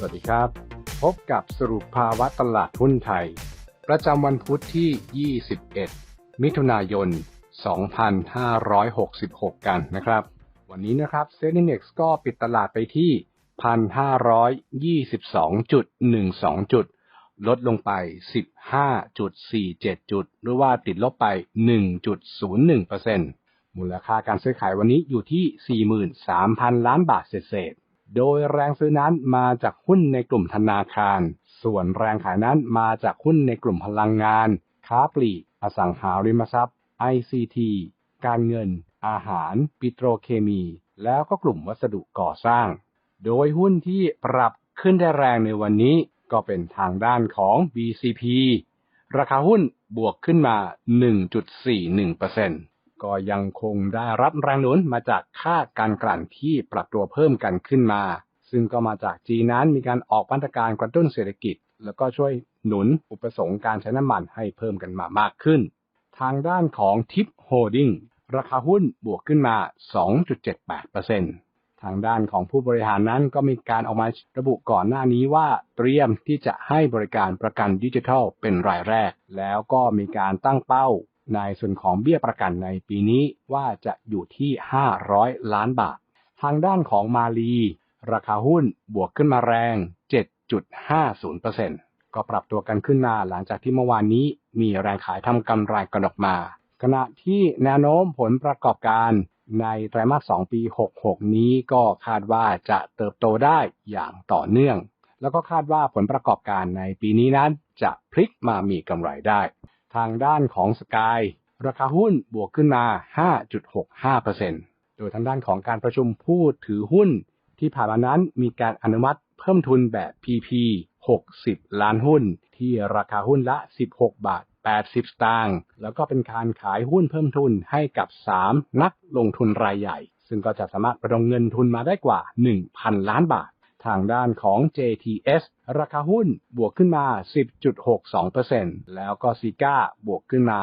สวัสดีครับ พบกับสรุปภาวะตลาดหุ้นไทย ประจำวันพุธที่ 21 มิถุนายน 2566 กันนะครับ วันนี้นะครับเซ็นดี x ก็ปิดตลาดไปที่ 1,522.12 จุด ลดลงไป 15.47 จุด หรือว่าติดลบไป 1.01%มูลค่าการซื้อขายวันนี้อยู่ที่ 43,000 ล้านบาทเศษ โดยแรงซื้อนั้นมาจากหุ้นในกลุ่มธนาคาร ส่วนแรงขายนั้นมาจากหุ้นในกลุ่มพลังงาน ค้าปลีก อสังหาริมทรัพย์ ICT การเงิน อาหาร ปิโตรเคมี แล้วก็กลุ่มวัสดุก่อสร้าง โดยหุ้นที่ปรับขึ้นได้แรงในวันนี้ก็เป็นทางด้านของ BCP ราคาหุ้นบวกขึ้นมา 1.41% ก็ยังคงได้รับแรงหนุนมาจากค่าการกลั่นที่ปรับตัวเพิ่มกันขึ้นมา ซึ่งก็มาจากจีนนั้นมีการออกมาตรการกระตุ้นเศรษฐกิจ แล้วก็ช่วยหนุนอุปสงค์การใช้น้ำมันให้เพิ่มกันมามากขึ้น ทางด้านของทิปโฮดดิ้งราคาหุ้นบวกขึ้นมา 2.78%ทางด้านของผู้บริหารนั้นก็มีการออกมาระบุก่อนหน้านี้ว่าเตรียมที่จะให้บริการประกันดิจิทัลเป็นรายแรก แล้วก็มีการตั้งเป้า ในส่วนของเบี้ยประกันในปีนี้ว่าจะอยู่ที่ 500 ล้านบาท ทางด้านของมาลี ราคาหุ้นบวกขึ้นมาแรง 7.50%ก็ปรับตัวกันขึ้นมาหลังจากที่เมื่อวานนี้มีแรงขายทำกำไรกันออกมา ขณะที่แนวโน้มผลประกอบการในไตรมาส 2 ปี 66 นี้ก็คาดว่าจะเติบโตได้อย่างต่อเนื่อง แล้วก็คาดว่าผลประกอบการในปีนี้นั้นจะพลิกมามีกำไรได้ ทางด้านของสกายราคาหุ้นบวกขึ้นมา 5.65%โดยทางด้านของการประชุมผู้ถือหุ้น ที่ผ่านมานั้นมีการอนุมัติเพิ่มทุนแบบ PP 60 ล้านหุ้น ที่ราคาหุ้นละ 16 บาท 80 สตางค์ แล้วก็เป็นการขายหุ้นเพิ่มทุนให้กับ 3 นักลงทุนรายใหญ่ ซึ่งก็จะสามารถประดมเงินทุนมาได้กว่า 1,000 ล้านบาท ทางด้านของ JTS ราคาหุ้นบวกขึ้นมา 10.62%แล้วก็ซีก้าบวกขึ้นมา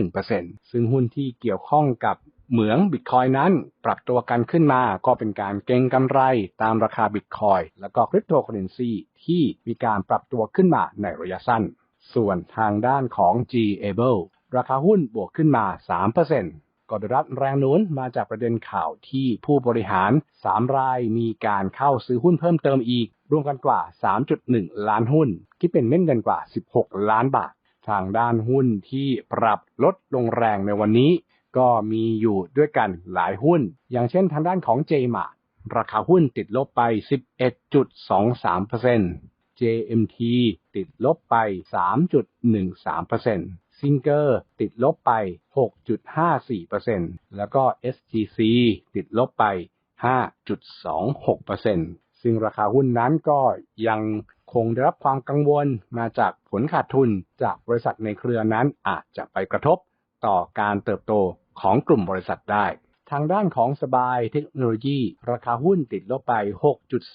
3.31%ซึ่งหุ้นที่เกี่ยวข้องกับเหมืองบิตคอยนั้นปรับตัวกันขึ้นมาก็เป็นการเก็งกำไรตามราคาบิตคอยแล้วก็คริปโตเคอเรนซีที่มีการปรับตัวขึ้นมาในระยะสั้น ส่วนทางด้านของ G-Able ราคาหุ้นบวกขึ้นมา 3% ก็ได้รับแรงหนุนมาจากประเด็นข่าวที่ผู้บริหาร 3 รายมีการเข้าซื้อหุ้นเพิ่มเติมอีก รวมกันกว่า 3.1 ล้านหุ้น คิดเป็นเม็ดเงินกว่า 16 ล้านบาท ทางด้านหุ้นที่ปรับลดลงแรงในวันนี้ ก็มีอยู่ด้วยกันหลายหุ้น อย่างเช่นทางด้านของ JMA ราคาหุ้นติดลบไป 11.23% JMT ติดลบไป 3.13% Singer ติดลบไป 6.54%แล้วก็ SGC ติดลบไป 5.26%ซึ่งราคาหุ้นนั้นก็ยังคงได้รับความกังวลมาจากผลขาดทุนจากบริษัทในเครือนั้นอาจจะไปกระทบต่อการเติบโตของกลุ่มบริษัทได้ ทางด้านของสบายเทคโนโลยี ราคาหุ้นติดลบไป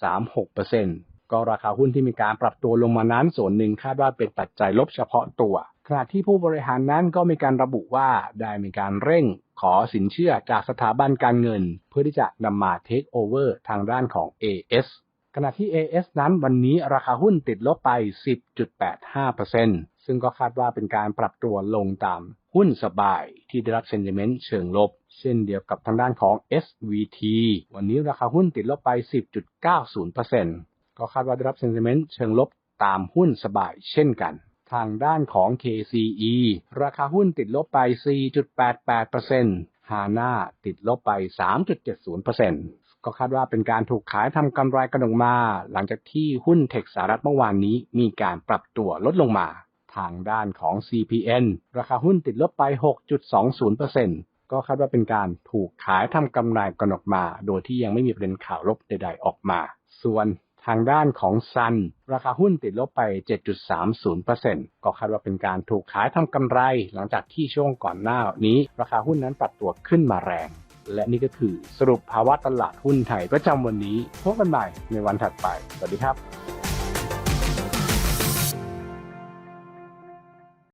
6.36%ก็ราคาหุ้นที่มีการปรับตัวลงมานั้นส่วนหนึ่งคาดว่าเป็นปัจจัยลบเฉพาะตัว ขณะที่ผู้บริหารนั้นก็มีการระบุว่าได้มีการเร่งขอสินเชื่อจากสถาบันการเงิน เพื่อที่จะนำมาเทคโอเวอร์ทางด้านของ AS ขณะที่ AS นั้นวันนี้ราคาหุ้นติดลบไป 10.85%ซึ่งก็คาดว่าเป็นการปรับตัวลงตามหุ้นสบายที่ได้รับเซนติเมนต์เชิงลบ เช่นเดียวกับทางด้านของ SVT วันนี้ราคาหุ้นติดลบไป 10.90%ก็คาดว่าได้รับเซนติเมนต์เชิงลบตามหุ้นสบายเช่นกัน ทางด้านของ KCE ราคาหุ้นติดลบไป 4.88% HANA ติดลบไป 3.70%ก็คาดว่าเป็นการถูกขายทำกำไรกันออกมา หลังจากที่หุ้นเทคสหรัฐเมื่อวานนี้มีการปรับตัวลดลงมา ทางด้านของ CPN ราคาหุ้นติดลบไป 6.20%ก็คาดว่าเป็นการถูกขายทำกำไรกันออกมา โดยที่ยังไม่มีประเด็นข่าวลบใด ๆ ออกมา ส่วน ทางด้านของซันราคาหุ้นติดลบไป 7.30%ก็คาดว่าเป็นการถูกขายทำกำไร หลังจากที่ช่วงก่อนหน้านี้ ราคาหุ้นนั้นปรับตัวขึ้นมาแรง และนี่ก็คือสรุปภาวะตลาดหุ้นไทยประจำวันนี้พบกันใหม่ในวันถัดไป สวัสดีครับ